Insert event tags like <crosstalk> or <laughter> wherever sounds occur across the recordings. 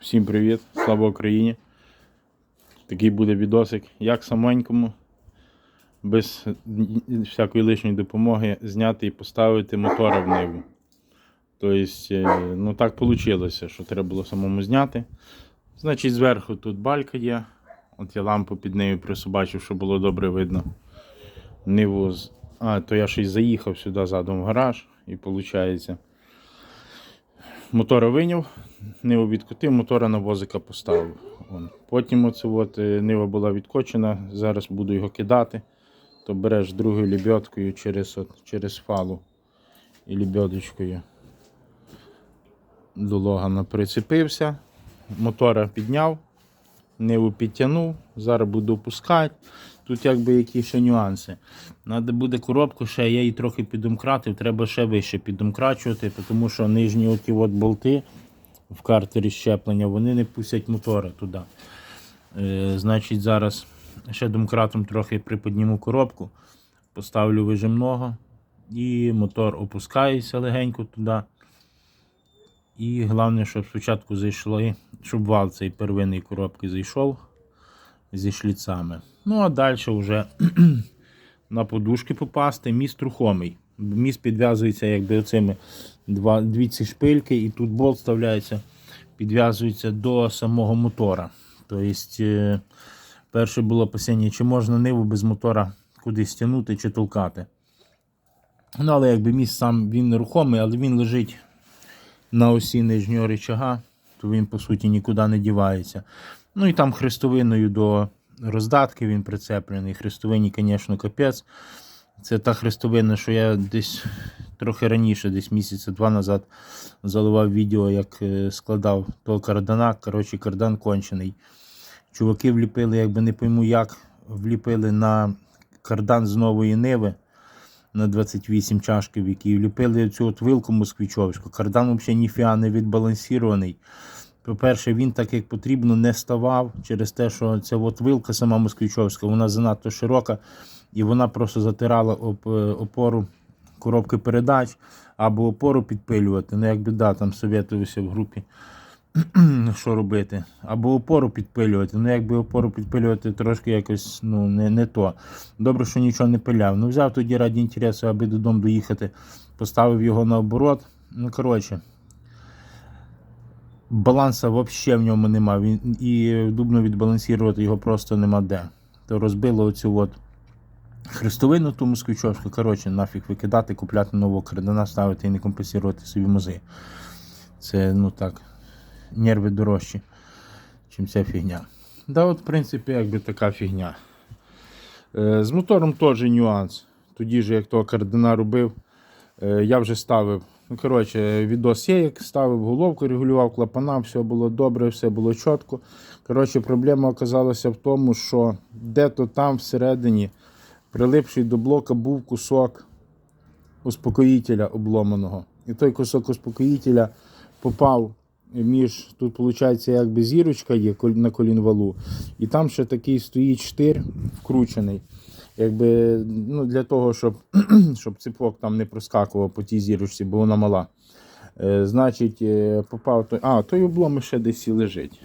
Всім привіт, слава Україні. Такий буде відосик, як саменькому, без всякої лишньої допомоги зняти і поставити мотора в ниву. Тобто, е, ну так вийшло, що треба було самому зняти. Значить, зверху тут балька є. От я лампу під нею присобачив, щоб було добре видно. Ниву з... А, то я ще й заїхав сюди задом в гараж і виходить. Мотора виняв, ниву відкотив, мотора на возика поставив. Вон. Потім оце от, е, нива була відкочена, зараз буду його кидати. То береш другою лебедкою через, от, через фалу і лебедочкою до логана прицепився, мотора підняв, ниву підтягнув, зараз буду опускати. Тут якби які ще нюанси. Надо буде коробку ще, я її трохи підомкратив, треба ще вище підомкрачувати, тому що нижні оті от болти в картері щеплення, вони не пустять мотора туди. Е, значить, зараз ще домкратом трохи приподніму коробку, поставлю вижимного і мотор опускається легенько туди. І головне, щоб спочатку зайшли, щоб вал цей первинний коробки зайшов зі шліцами. Ну, а далі вже <clears throat> на подушки попасти. Міст рухомий. Міст підв'язується якби оцими два, дві ці шпильки, і тут болт вставляється, підв'язується до самого мотора. Тобто, е, перше було опасіння, чи можна ниву без мотора кудись тягнути чи толкати. Ну, але якби міст сам він нерухомий, але він лежить на осі нижнього рычага, то він по суті нікуди не дівається. Ну і там хрестовиною до роздатки він прицеплений. Хрестовині, звісно, капець. Це та хрестовина, що я десь трохи раніше, десь місяця два назад, заливав відео, як е, складав того кардана. Коротше, кардан кончений. Чуваки вліпили, якби не пойму як, вліпили на кардан з нової ниви на 28 чашків, які вліпили цю от вилку москвичовську. Кардан взагалі ніфіга не відбалансірований. По-перше, він так як потрібно не ставав через те, що ця от вилка сама москвичовська, вона занадто широка і вона просто затирала е, опору коробки передач або опору підпилювати. Ну, якби да, там совєтувався в групі, <clears throat> що робити. Або опору підпилювати. Ну, якби опору підпилювати трошки якось ну, не, не то. Добре, що нічого не пиляв. Ну, взяв тоді раді інтересу, аби додому доїхати, поставив його на оборот. Ну, коротше. Баланса взагалі в ньому нема. Він, і дубно відбалансувати його просто нема де. То розбило оцю от хрестовину ту москвичовську. Коротше, нафіг викидати, купляти нового кардана, ставити і не компенсувати собі мози. Це, ну так, нерви дорожчі, ніж ця фігня. Да, от, в принципі, якби така фігня. Е, з мотором теж нюанс. Тоді ж, як того кардана робив, е, я вже ставив. Ну, коротше, відос є, як ставив головку, регулював клапана, все було добре, все було чітко. Коротше, проблема оказалася в тому, що де-то там всередині, прилипший до блока, був кусок успокоїтеля обломаного. І той кусок успокоїтеля попав між, тут, виходить, якби зірочка є на колінвалу, і там ще такий стоїть штир вкручений. Якби, ну, Для того, щоб <clears throat> щоб ципок там не проскакував по тій зірочці, бо вона мала. Е, Значить, е, попав той. А, той облом ще десь і лежить.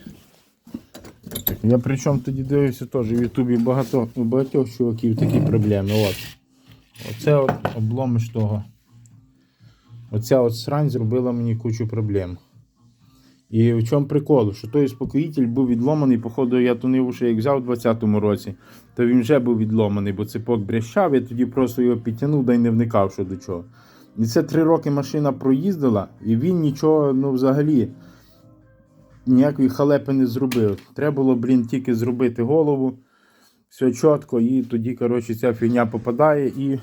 Я причому тоді дивився теж в Ютубі багато, багатьох чуваків такі проблеми. От. Оце от обломиш того. Оця от срань зробила мені кучу проблем. І в чому прикол? Що той успокоїтель був відломаний, походу, я ту ниву ще як взяв у 20-му році, то він вже був відломаний, бо цепок брещав, я тоді просто його підтягнув да й не вникав що до чого. І це три роки машина проїздила, і він нічого, ну взагалі, ніякої халепи не зробив. Треба було, блін, тільки зробити голову, все чітко, і тоді, коротше, ця фігня попадає і.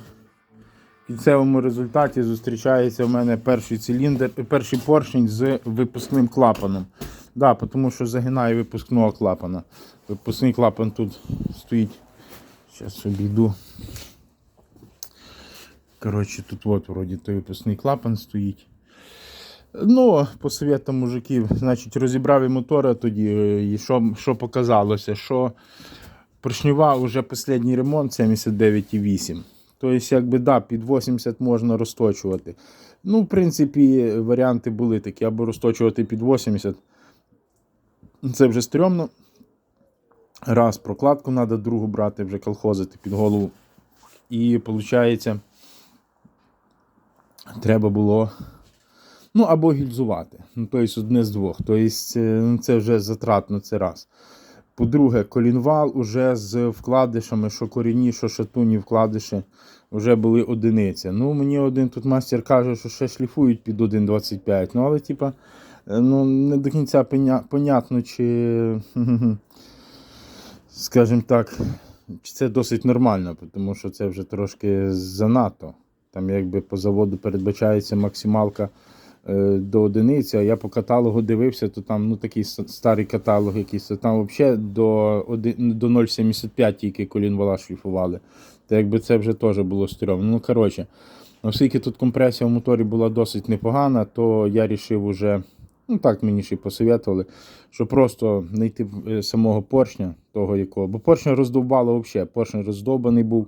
Кінцевому результаті зустрічається в мене перший циліндр, перший поршень з випускним клапаном. Да, Тому що загинає випускного клапана. Випускний клапан тут стоїть. Зараз обійду. Коротше, тут от вроді той випускний клапан стоїть. Ну, по советам мужиків, значить, розібрав і мотора тоді, і що що показалося, що поршнюва вже останній ремонт 79,8. Тобто, якби да, під 80 можна розточувати. Ну, в принципі, варіанти були такі, або розточувати під 80, Це вже стрьомно. Раз прокладку треба другу брати, вже колхозити під голову. І виходить, треба було. Ну, або гільзувати. Ну, тобто одне з двох. Тобто, це вже затратно, це раз. По-друге, колінвал уже з вкладишами, що корінні, що шатуні вкладиші, вже були одиниця. Ну, мені один тут мастер каже, що ще шліфують під 1,25. Ну, але, типа, е, ну, не до кінця поня- понятно, чи, <laughs> скажімо так, чи це досить нормально, тому що це вже трошки занадто. Там якби по заводу передбачається максималка до одиниці, а я по каталогу дивився, то там ну, такий старий каталог якийсь, там взагалі до, до 0,75 тільки колінвала шліфували. То якби це вже теж було стрьомно. Ну, коротше, оскільки тут компресія в моторі була досить непогана, то я вирішив уже, ну так мені ще й посоветували, що просто знайти е, самого поршня, того якого. Бо поршня роздовбало взагалі, поршень роздовбаний був.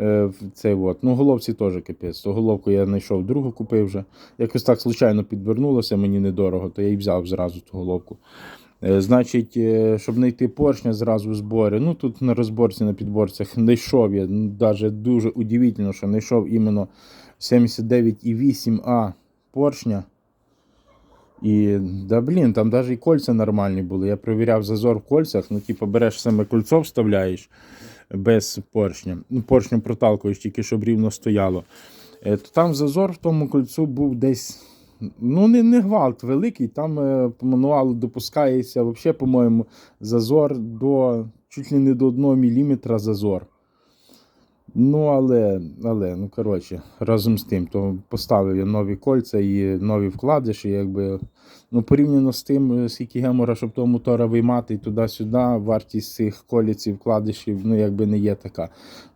Е, цей от. Ну, головці теж капець. То головку я знайшов другу, купив вже. Якось так случайно підвернулося, мені недорого, то я і взяв зразу ту головку. Е, Значить, е, щоб знайти поршня зразу в зборі. Ну тут на розборці, на підборцях знайшов я. Ну, даже дуже удивительно, що знайшов іменно 79,8А поршня. І да блін, там навіть і кольця нормальні були. Я перевіряв зазор в кольцях, ну, типу, береш саме кольцо, вставляєш без поршня. Ну, поршнем проталкуєш, тільки щоб рівно стояло. Е, То там зазор в тому кольцу був десь. Ну, не, не гвалт великий, там е, по мануалу допускається, взагалі, по-моєму, зазор до чуть ли не до 1 мм зазор. Ну, але, але, ну коротше, разом з тим, то поставив я нові кольця і нові вкладиші, якби, ну, порівняно з тим, е, скільки гемора, щоб того мотора виймати туди-сюди, вартість цих коліць і вкладишів, ну, якби не є така.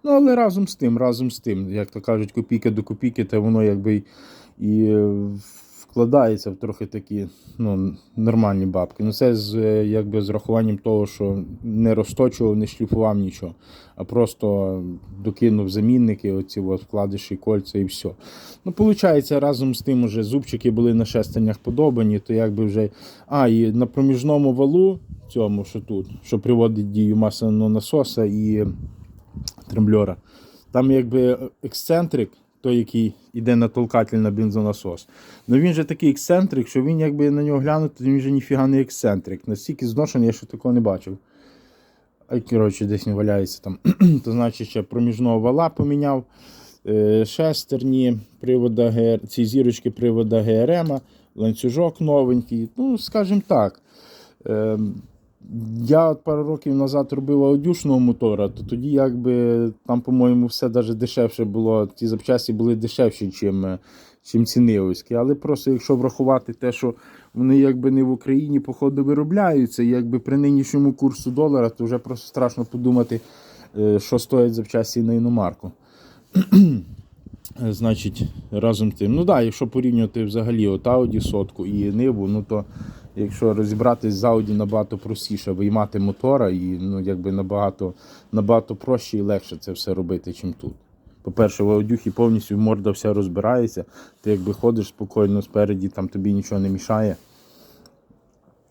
Ну, але разом з тим, разом з тим, як то кажуть, копійка до копійки, то воно якби і е, вкладається в трохи такі ну, нормальні бабки. Ну, це з, е, якби, з рахуванням того, що не розточував, не шліфував нічого, а просто докинув замінники, оці от вкладиші, кольця і все. Ну, виходить, разом з тим уже зубчики були на шестернях подобані, то якби вже. А, і на проміжному валу, цьому, що тут, що приводить дію масляного насоса і тремблера, там якби ексцентрик, той, який йде на толкатель на бензонасос. Ну він же такий ексцентрик, що він якби на нього глянути, він же ніфіга не ексцентрик. Настільки зношений, я ще такого не бачив. Ай, коротше, десь він валяється там. <clears throat> то значить, ще проміжного вала поміняв. е, Шестерні, привода ці зірочки привода ГРМ, ланцюжок новенький. Ну, скажімо так. Я пару років назад робив аудюшного мотора, то тоді якби там, по-моєму, все навіть дешевше було. Ті запчасті були дешевші, чим, е, чим цінивські. Але просто якщо врахувати те, що вони якби не в Україні, походу, виробляються, і якби при нинішньому курсу долара, то вже просто страшно подумати, е, що стоять запчасті на іномарку. Е, Значить, разом з тим. Ну да, якщо порівнювати взагалі от Audi сотку і Ниву, ну то якщо розібратись з Audi набагато простіше виймати мотора і ну, якби набагато, набагато проще і легше це все робити, чим тут. По-перше, в аудюхі повністю морда вся розбирається, ти якби ходиш спокійно спереді, там тобі нічого не мішає.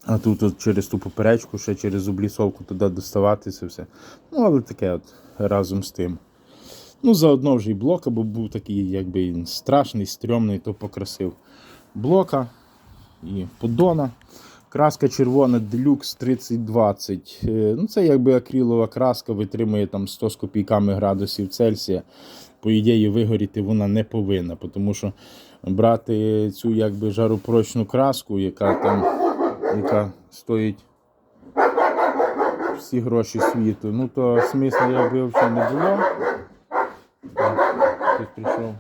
А тут от через ту поперечку, ще через облісовку туди доставати це все. Ну, але таке от разом з тим. Ну, заодно вже і блока, бо був такий, якби страшний, стрьомний, то покрасив блока і поддона. Краска червона Deluxe 3020. Е, Ну, це якби акрилова краска, витримує там 100 з копійками градусів Цельсія. По ідеї, вигоріти вона не повинна, тому що брати цю якби жаропрочну краску, яка там яка стоїть всі гроші світу, ну то смисла якби взагалі не було. Хтось прийшов.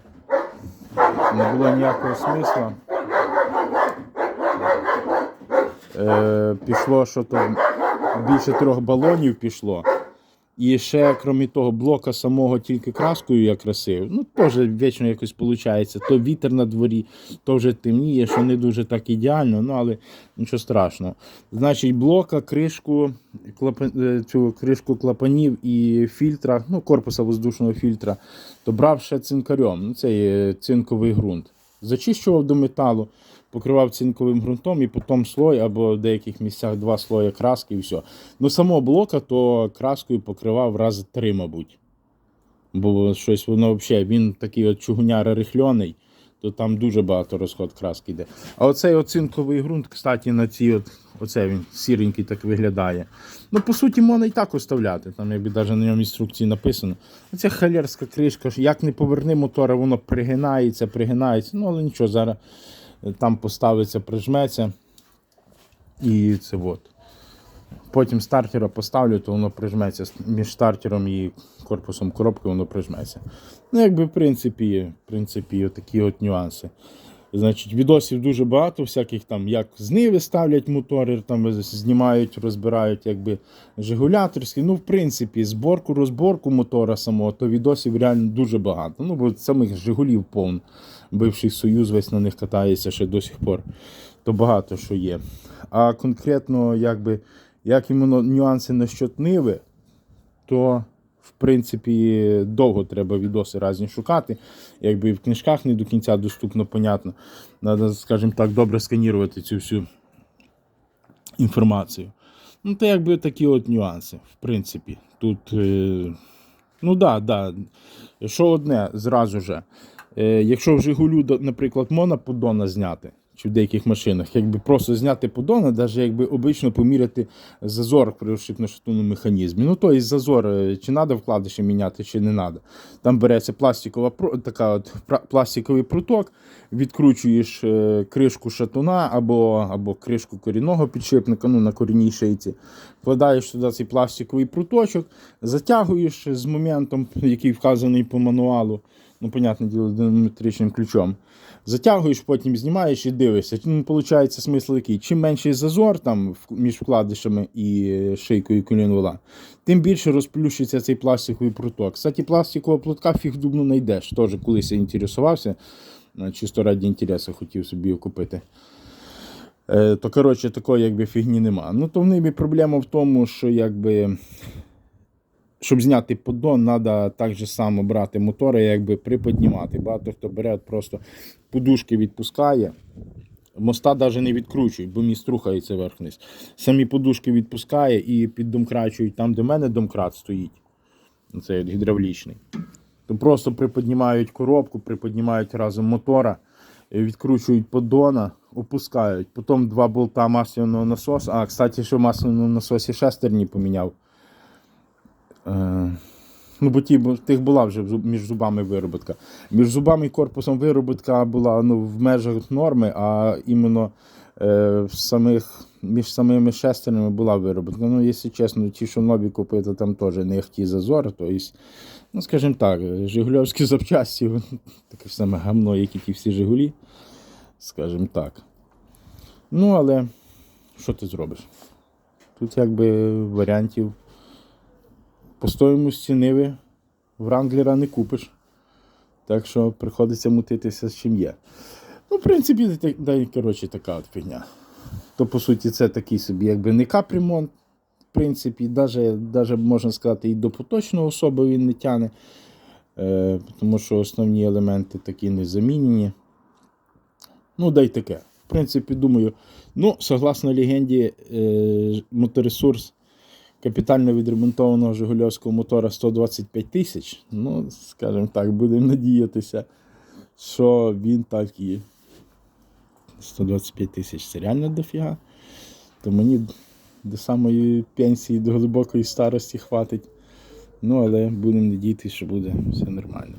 Не було ніякого смисла. Е, пішло, що то більше трьох балонів пішло. І ще, крім того, блока самого тільки краскою я красив. Ну, теж вічно якось виходить. То вітер на дворі, то вже темніє, що не дуже так ідеально, ну але нічого страшного. Значить, блока, кришку, клапан, е, цю кришку клапанів і фільтра, ну, корпуса воздушного фільтра, то брав ще цинкарем. Ну, це є цинковий ґрунт. Зачищував до металу, покривав цинковим ґрунтом і потім слой, або в деяких місцях два слої краски і все. Ну, самого блока то краскою покривав рази три, мабуть. Бо щось воно взагалі, він такий от чугуняра рихльоний, то там дуже багато розход краски йде. А оцей оцинковий ґрунт, кстати, на цій от, оце він сіренький так виглядає. Ну, по суті, можна і так оставляти. Там, якби навіть на ньому інструкції написано. Оця халерська кришка, як не поверни мотора, воно пригинається, пригинається. Ну, але нічого, зараз там поставиться, прижметься. І це от. Потім стартера поставлю, то воно прижметься між стартером і корпусом коробки, воно прижметься. Ну, якби, в принципі, в принципі, такі от нюанси. Значить, відосів дуже багато, всяких там, як з Ниви ставлять мотори, там знімають, розбирають якби жигуляторські. Ну, в принципі, зборку, розборку мотора самого, то відосів реально дуже багато. Ну, бо самих Жигулів повн. Бивший Союз весь на них катається ще до сих пор. То багато що є. А конкретно, якби, як іменно нюанси насчет Ниви, то в принципі довго треба відоси різні шукати. Якби і в книжках не до кінця доступно, понятно. Треба, скажімо так, добре сканірувати цю всю інформацію. Ну, то якби такі от нюанси, в принципі. Тут, е, ну да, да. Що одне зразу же. Е, якщо в Жигулю, наприклад, можна поддона зняти, чи в деяких машинах, якби просто зняти поддона, навіть якби обично поміряти зазор при розшипно-шатунному механізмі. Ну, то зазор, е, чи треба вкладиші міняти, чи не треба. Там береться пластикова, така от, пластиковий пруток, відкручуєш е, кришку шатуна або, або кришку корінного підшипника, ну, на корінній шийці, вкладаєш туди цей пластиковий пруточок, затягуєш з моментом, який вказаний по мануалу, ну, понятне діло, динамометричним ключом. Затягуєш, потім знімаєш і дивишся. Ну, виходить, смисл який. Чим менший зазор там між вкладишами і шийкою колінвола, тим більше розплющиться цей пластиковий пруток. Кстати, пластикового платка фіг дубну знайдеш. Теж колись я інтересувався, е, чисто раді інтересу хотів собі його купити. Е, то, коротше, такої якби фігні нема. Ну, то в небі проблема в тому, що якби. Щоб зняти поддон, треба так же само брати мотори, якби приподнімати. Багато хто бере, просто подушки відпускає. Моста навіть не відкручують, бо міст рухається вверх-вниз. Самі подушки відпускає і піддомкрачують там, де в мене домкрат стоїть. Цей гідравлічний. То просто приподнімають коробку, приподнімають разом мотора, відкручують поддона, опускають. Потім два болта масляного насосу. А, кстати, що в масляному насосі шестерні поміняв. Е, Ну, бо ті, тих була вже між зубами вироботка. Між зубами і корпусом вироботка була ну, в межах норми, а іменно е, самих, між самими шестернями була вироботка. Ну, якщо чесно, ті, що нові купити, там теж не ті зазори. Тобто, ну, скажімо так, Жигульовські запчасті, <laughs> таке саме гамно, як і ті всі Жигулі. Скажімо так. Ну, але що ти зробиш? Тут якби варіантів по стоїмості ниви Вранглера не купиш. Так що приходиться мутитися з чим є. Ну, в принципі, да, коротше, така от фігня. То, по суті, це такий собі, якби не капремонт. В принципі, навіть, можна сказати, і до поточного особи він не тяне. Е, тому що основні елементи такі не замінені. Ну, да й таке. В принципі, думаю, ну, согласно легенді, е, моторесурс капітально відремонтованого Жигульовського мотора 125 тисяч. Ну, скажімо так, будемо надіятися, що він так і 125 тисяч це реально дофіга. То мені до самої пенсії, до глибокої старості хватить. Ну, але будемо надіятися, що буде все нормально.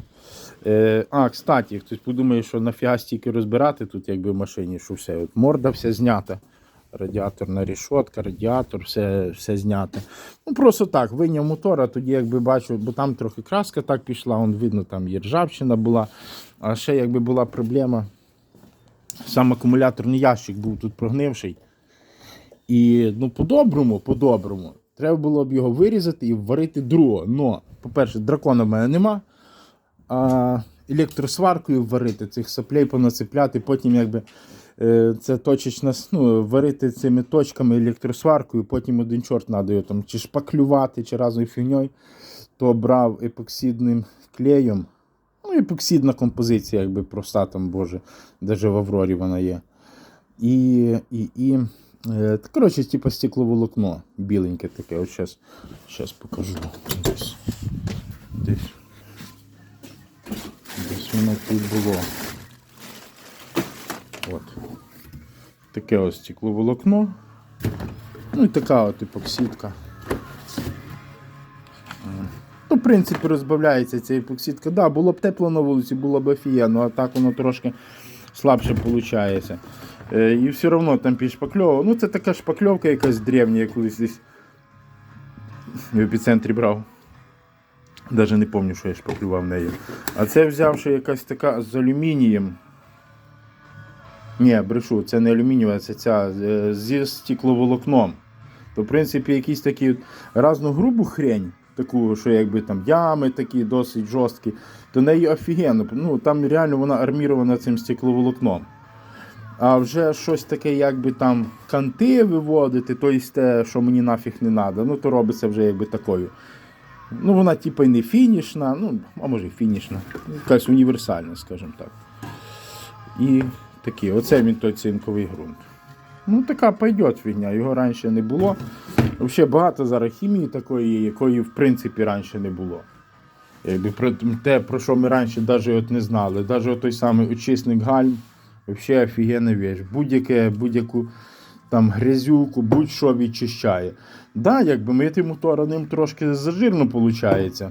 Е, а, кстати, хтось подумає, що нафіга стільки розбирати тут, якби в машині, що все, от морда вся знята. Радіаторна рішотка, радіатор, все, все знято. Ну просто так, виняв мотора, тоді якби бачу, бо там трохи краска так пішла, он видно, там і ржавчина була. А ще якби була проблема, сам акумуляторний ящик був тут прогнивший. І ну, по-доброму, по-доброму, треба було б його вирізати і варити другого. Но, по-перше, дракона в мене нема. А електросваркою варити цих соплей понацепляти, потім якби це точечна, ну, варити цими точками електросваркою, потім один чорт треба там чи шпаклювати, чи разною фігньою, то брав епоксидним клеєм. Ну, епоксидна композиція, якби проста там, боже, навіть в Аврорі вона є. і. і, і е, коротше, типу стекловолокно біленьке таке. От зараз, зараз покажу. Десь. Десь воно тут було. От. Таке ось стекловолокно. Ну і така от епоксидка. Ну, в принципі, розбавляється ця епоксидка. Да, було б тепло на вулиці, було б офігенно, а так воно трошки слабше виходить. Е, і все одно там підшпакльовував. Ну, це така шпакльовка якась древня, я колись десь в епіцентрі брав. Навіть не пам'ятаю, що я шпаклював нею. А це взявши якась така з алюмінієм. Ні, брешу, це не алюмінієва, це ця е, зі стекловолокном. То, в принципі, якісь такі разну грубу хрень, таку, що якби там ями такі досить жорсткі, то неї офігенно. Ну, там реально вона армірована цим стекловолокном. А вже щось таке, якби там канти виводити, то есть те, що мені нафіг не треба, ну то робиться вже якби такою. Ну, вона типу і не фінішна, ну, а може і фінішна, якась універсальна, скажімо так. І такі, оце він той цинковий ґрунт. Ну, така пойдет фігня, його раніше не було. Взагалі багато зараз хімії такої, якої в принципі раніше не було. Якби про те, про що ми раніше навіть от не знали. Навіть той самий очисник гальм, взагалі офігенна віч. Будь-яке, будь-яку там грязюку, будь-що відчищає. Да, якби мити мотора ним трошки зажирно виходить.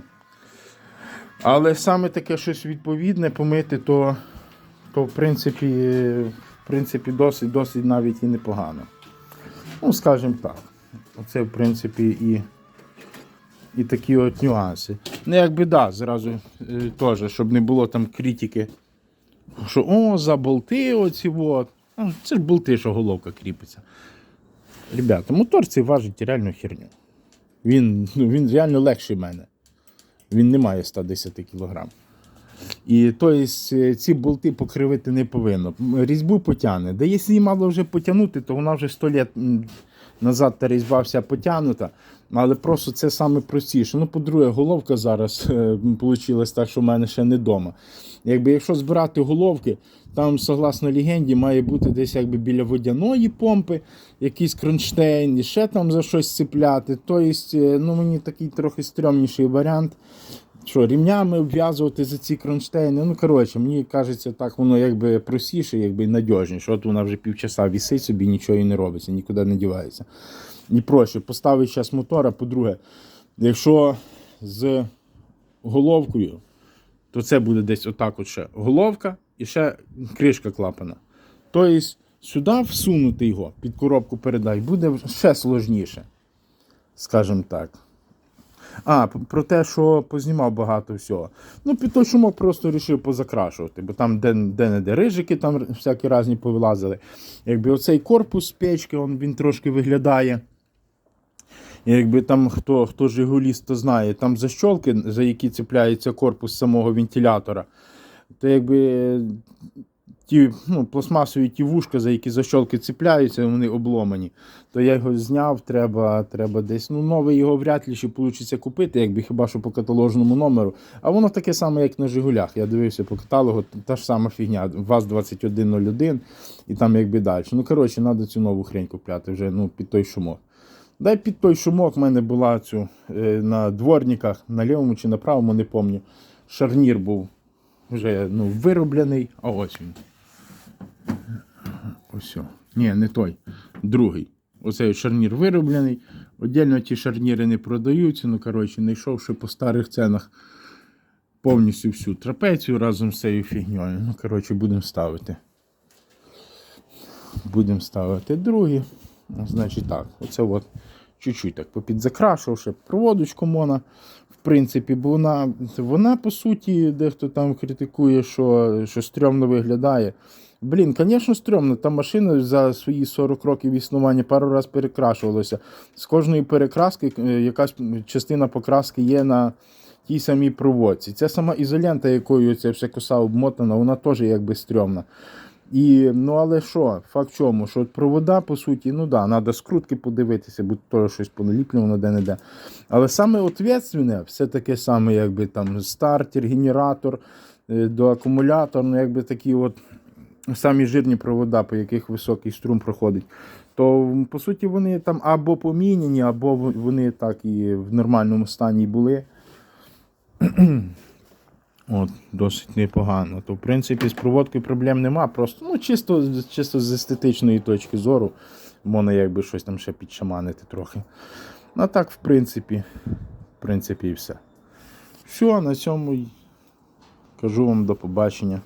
Але саме таке щось відповідне помити, то, то в принципі, в принципі досить, досить навіть і непогано. Ну, скажімо так. Оце, в принципі, і, і такі от нюанси. Ну, якби да, зразу е, теж, щоб не було там критики, що о, за болти оці от. Ну, Це ж болти, що головка кріпиться. Ребята, мотор цей важить реально херню. Він, ну, він реально легший мене. Він не має 110 кг. І тобто, ці болти покривити не повинно. Різьбу потягне. Да якщо її мало вже потягнути, то вона вже 100 літ назад та різьба вся потягнута. Але просто це саме простіше. Ну, по-друге, головка зараз вийшла так, що в мене ще не вдома. Якби якщо збирати головки, там, согласно легенді, має бути десь якби біля водяної помпи, якийсь кронштейн, і ще там за щось цепляти. Тобто, е, ну, мені такий трохи стрьомніший варіант. Що, рівнями обв'язувати за ці кронштейни. Ну, коротше, мені кажеться, так воно якби простіше, якби надіжніше. От вона вже півчаса вісить собі, нічого і не робиться, нікуди не дівається. І проще, поставити зараз мотора. По-друге, якщо з головкою, то це буде десь отак от ще головка і ще кришка клапана. Тобто сюди всунути його під коробку передач буде ще сложніше. Скажімо так. А, про те, що познімав багато всього. Ну, під той шумок просто вирішив позакрашувати, бо там де, де не де рижики там всякі різні повилазили. Якби оцей корпус печки, он, він трошки виглядає. Якби там хто, хто жигуліст, то знає, там защолки, за які цепляється корпус самого вентилятора, то якби ті ну, пластмасові ті вушка, за які защолки цепляються, вони обломані. То я його зняв, треба, треба десь. Ну, новий його вряд ли ще вийде купити, якби хіба що по каталожному номеру. А воно таке саме, як на Жигулях. Я дивився по каталогу, та ж сама фігня. ВАЗ-2101 і там якби далі. Ну, коротше, треба цю нову хрень купляти вже ну, під той шумок. Дай під той шумок в мене була цю е, на дворниках, на лівому чи на правому, не пам'ятаю. Шарнір був вже ну, вироблений, а ось він. Ось. Ні, не той. Другий. Оцей шарнір вироблений. Отдельно ті шарніри не продаються. Ну, коротше, знайшовши по старих ценах повністю всю трапецію разом з цією фігньою. Ну, коротше, будемо ставити. Будемо ставити другі. Ну, Значить так, оце от чуть-чуть так попідзакрашувавши проводочку мона. В принципі, бо вона, вона по суті, дехто там критикує, що, що стрьомно виглядає. Блін, звісно, стрьомно. Та машина за свої 40 років існування пару разів перекрашувалася. З кожної перекраски е, якась частина покраски є на тій самій проводці. Ця сама ізолента, якою ця вся коса обмотана, вона теж якби стрьомна. І, ну але що, факт в чому? Що провода, по суті, ну да, треба скрутки подивитися, бо то щось поналіплювано де-не-де. Але саме ответственне, все таке саме, якби там стартер, генератор е, до акумулятора, ну якби такі от самі жирні провода, по яких високий струм проходить, то по суті вони там або поміняні, або вони так і в нормальному стані були. <clears throat> От, досить непогано. То, в принципі, з проводкою проблем нема. Просто ну, чисто, чисто з естетичної точки зору можна якби щось там ще підшаманити трохи. Ну, а так, в принципі, в принципі, і все. Все, на цьому кажу вам до побачення.